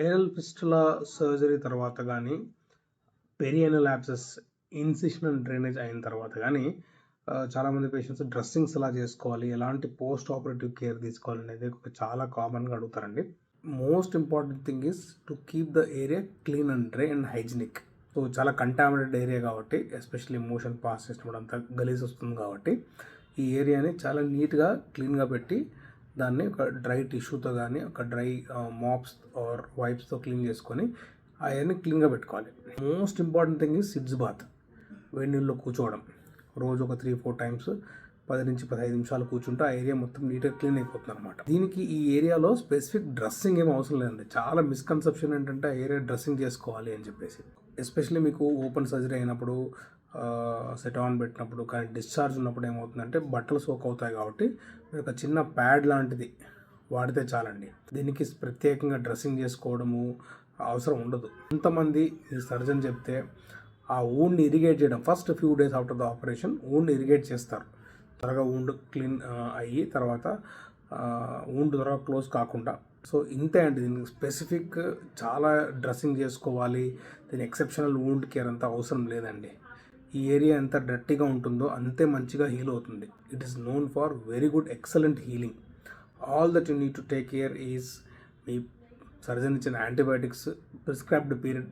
ఏరల్ fistula surgery తర్వాత కానీ perianal incision incisional drainage అయిన తర్వాత కానీ చాలామంది పేషెంట్స్ డ్రెస్సింగ్స్ ఎలా చేసుకోవాలి ఎలాంటి పోస్ట్ ఆపరేటివ్ కేర్ తీసుకోవాలనేది ఒక చాలా కామన్‌గా అడుగుతారండి. Most important thing is to keep the area clean and dry and hygienic. So, చాలా కంటామినేటెడ్ ఏరియా కాబట్టి ఎస్పెషల్లీ మోషన్ పాస్ చేసినప్పుడు అంతా గలీజ్ వస్తుంది కాబట్టి ఈ ఏరియాని చాలా నీట్‌గా, క్లీన్‌గా పెట్టి దాన్ని ఒక డ్రై టిష్యూతో కానీ ఒక డ్రై మాప్స్ ఆర్ వైప్స్‌తో క్లీన్ చేసుకొని అయన్నీ క్లీన్‌గా పెట్టుకోవాలి. Most important thing is sitz bath. వేడి నీళ్ళలో కూర్చోవడం. రోజు ఒక 3, 4 టైమ్స్ 10-15 నిమిషాలు కూర్చుంటే ఆ ఏరియా మొత్తం నీట్‌గా క్లీన్ అయిపోతుంది అనమాట దీనికి ఈ ఏరియాలో స్పెసిఫిక్ డ్రెస్సింగ్ ఏం అవసరం లేదండి. చాలా మిస్‌కన్సెప్షన్ ఏంటంటే ఆ ఏరియా డ్రెస్సింగ్ చేసుకోవాలి అని చెప్పేసి. ఎస్పెషల్లీ మీకు ఓపెన్ సర్జరీ అయినప్పుడు సెట్ ఆన్ పెట్టినప్పుడు కానీ డిశ్చార్జ్ ఉన్నప్పుడు ఏమవుతుందంటే బట్టలు సోక్ అవుతాయి కాబట్టి మీరు ఒక చిన్న ప్యాడ్ లాంటిది వాడితే చాలండి. దీనికి ప్రత్యేకంగా డ్రెస్సింగ్ చేసుకోవడము అవసరం ఉండదు. కొంతమంది ఈ సర్జన్ చెప్తే ఆ ఊడ్ని ఇరిగేట్ చేయడం first few days after the operation ఊడ్ని irrigate చేస్తారు. త్వరగా వూండ్ క్లీన్ అయ్యి తర్వాత వూండ్ త్వరగా క్లోజ్ కాకుండా. సో, ఇంతే అండి దీనికి స్పెసిఫిక్ చాలా డ్రెస్సింగ్ చేసుకోవాలి. దీని ఎక్సెప్షనల్ వూండ్ కేర్ అంతా అవసరం లేదండి. ఈ ఏరియా ఎంత డర్టీగా ఉంటుందో అంతే మంచిగా హీల్ అవుతుంది. It is known for very good excellent healing. All that you need to take care is me surgeon ఇచ్చిన యాంటీబయాటిక్స్ ప్రిస్క్రైబ్డ్ పీరియడ్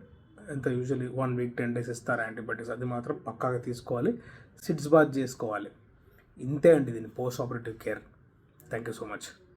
ఎంత యూజువల్లీ వన్ వీక్, 10 డేస్ ఇస్తారు యాంటీబయాటిక్స్. అది మాత్రం పక్కాగా తీసుకోవాలి. సిడ్స్ బాత్ చేసుకోవాలి. ఇంతే అండి దీని post operative care. Thank you so much.